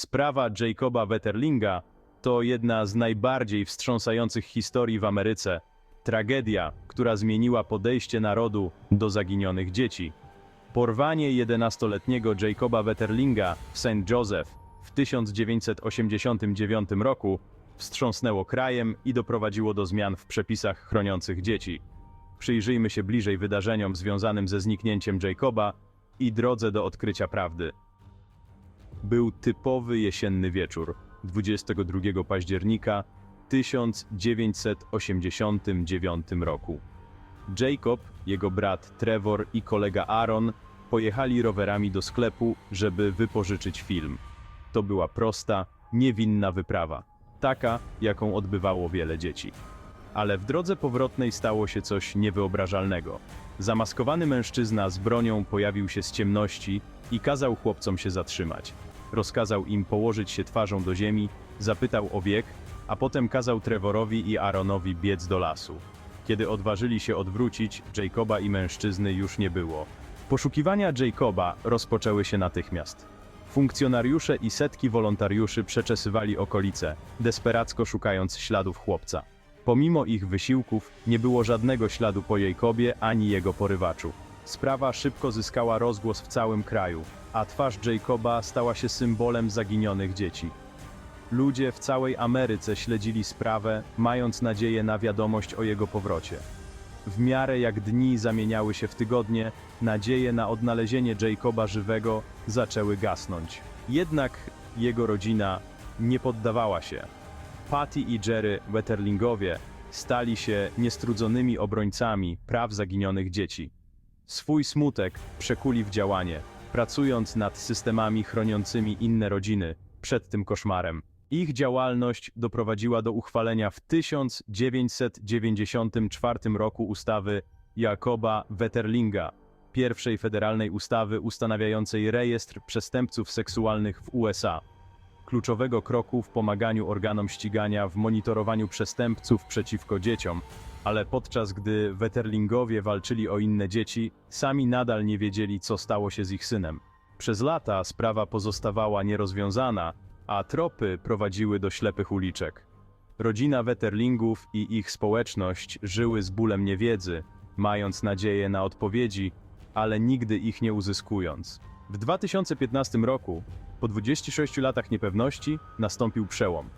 Sprawa Jacoba Wetterlinga to jedna z najbardziej wstrząsających historii w Ameryce. Tragedia, która zmieniła podejście narodu do zaginionych dzieci. Porwanie 11-letniego Jacoba Wetterlinga w St. Joseph w 1989 roku wstrząsnęło krajem i doprowadziło do zmian w przepisach chroniących dzieci. Przyjrzyjmy się bliżej wydarzeniom związanym ze zniknięciem Jacoba i drodze do odkrycia prawdy. Był typowy jesienny wieczór, 22 października 1989 roku. Jacob, jego brat Trevor i kolega Aaron pojechali rowerami do sklepu, żeby wypożyczyć film. To była prosta, niewinna wyprawa, taka, jaką odbywało wiele dzieci. Ale w drodze powrotnej stało się coś niewyobrażalnego. Zamaskowany mężczyzna z bronią pojawił się z ciemności i kazał chłopcom się zatrzymać. Rozkazał im położyć się twarzą do ziemi, zapytał o wiek, a potem kazał Trevorowi i Aaronowi biec do lasu. Kiedy odważyli się odwrócić, Jacoba i mężczyzny już nie było. Poszukiwania Jacoba rozpoczęły się natychmiast. Funkcjonariusze i setki wolontariuszy przeczesywali okolice, desperacko szukając śladów chłopca. Pomimo ich wysiłków, nie było żadnego śladu po Jacobie ani jego porywaczu. Sprawa szybko zyskała rozgłos w całym kraju, a twarz Jacoba stała się symbolem zaginionych dzieci. Ludzie w całej Ameryce śledzili sprawę, mając nadzieję na wiadomość o jego powrocie. W miarę jak dni zamieniały się w tygodnie, nadzieje na odnalezienie Jacoba żywego zaczęły gasnąć. Jednak jego rodzina nie poddawała się. Patty i Jerry Wetterlingowie stali się niestrudzonymi obrońcami praw zaginionych dzieci. Swój smutek przekuli w działanie, pracując nad systemami chroniącymi inne rodziny przed tym koszmarem. Ich działalność doprowadziła do uchwalenia w 1994 roku ustawy Jakoba Wetterlinga, pierwszej federalnej ustawy ustanawiającej rejestr przestępców seksualnych w USA kluczowego kroku w pomaganiu organom ścigania w monitorowaniu przestępców przeciwko dzieciom, ale podczas gdy Wetterlingowie walczyli o inne dzieci, sami nadal nie wiedzieli, co stało się z ich synem. Przez lata sprawa pozostawała nierozwiązana, a tropy prowadziły do ślepych uliczek. Rodzina Wetterlingów i ich społeczność żyły z bólem niewiedzy, mając nadzieję na odpowiedzi, ale nigdy ich nie uzyskując. W 2015 roku, po 26 latach niepewności, nastąpił przełom.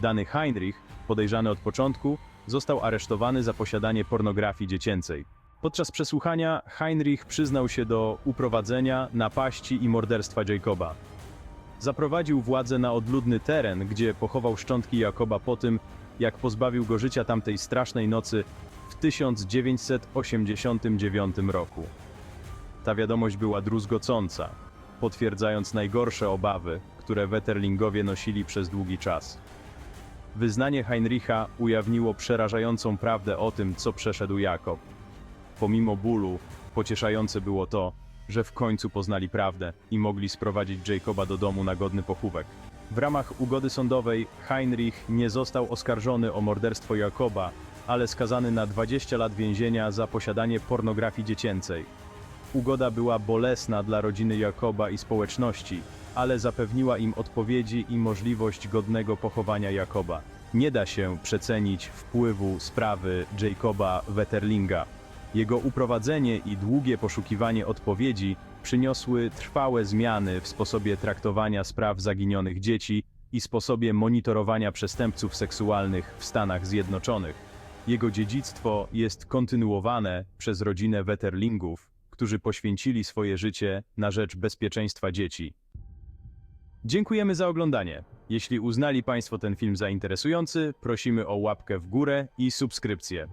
Dany Heinrich, podejrzany od początku, został aresztowany za posiadanie pornografii dziecięcej. Podczas przesłuchania Heinrich przyznał się do uprowadzenia, napaści i morderstwa Jacoba. Zaprowadził władzę na odludny teren, gdzie pochował szczątki Jakoba po tym, jak pozbawił go życia tamtej strasznej nocy w 1989 roku. Ta wiadomość była druzgocąca, potwierdzając najgorsze obawy, które Wetterlingowie nosili przez długi czas. Wyznanie Heinricha ujawniło przerażającą prawdę o tym, co przeszedł Jakob. Pomimo bólu, pocieszające było to, że w końcu poznali prawdę i mogli sprowadzić Jacoba do domu na godny pochówek. W ramach ugody sądowej Heinrich nie został oskarżony o morderstwo Jakoba, ale skazany na 20 lat więzienia za posiadanie pornografii dziecięcej. Ugoda była bolesna dla rodziny Jakoba i społeczności, ale zapewniła im odpowiedzi i możliwość godnego pochowania Jakoba. Nie da się przecenić wpływu sprawy Jacoba Wetterlinga. Jego uprowadzenie i długie poszukiwanie odpowiedzi przyniosły trwałe zmiany w sposobie traktowania spraw zaginionych dzieci i sposobie monitorowania przestępców seksualnych w Stanach Zjednoczonych. Jego dziedzictwo jest kontynuowane przez rodzinę Wetterlingów, którzy poświęcili swoje życie na rzecz bezpieczeństwa dzieci. Dziękujemy za oglądanie. Jeśli uznali Państwo ten film za interesujący, prosimy o łapkę w górę i subskrypcję.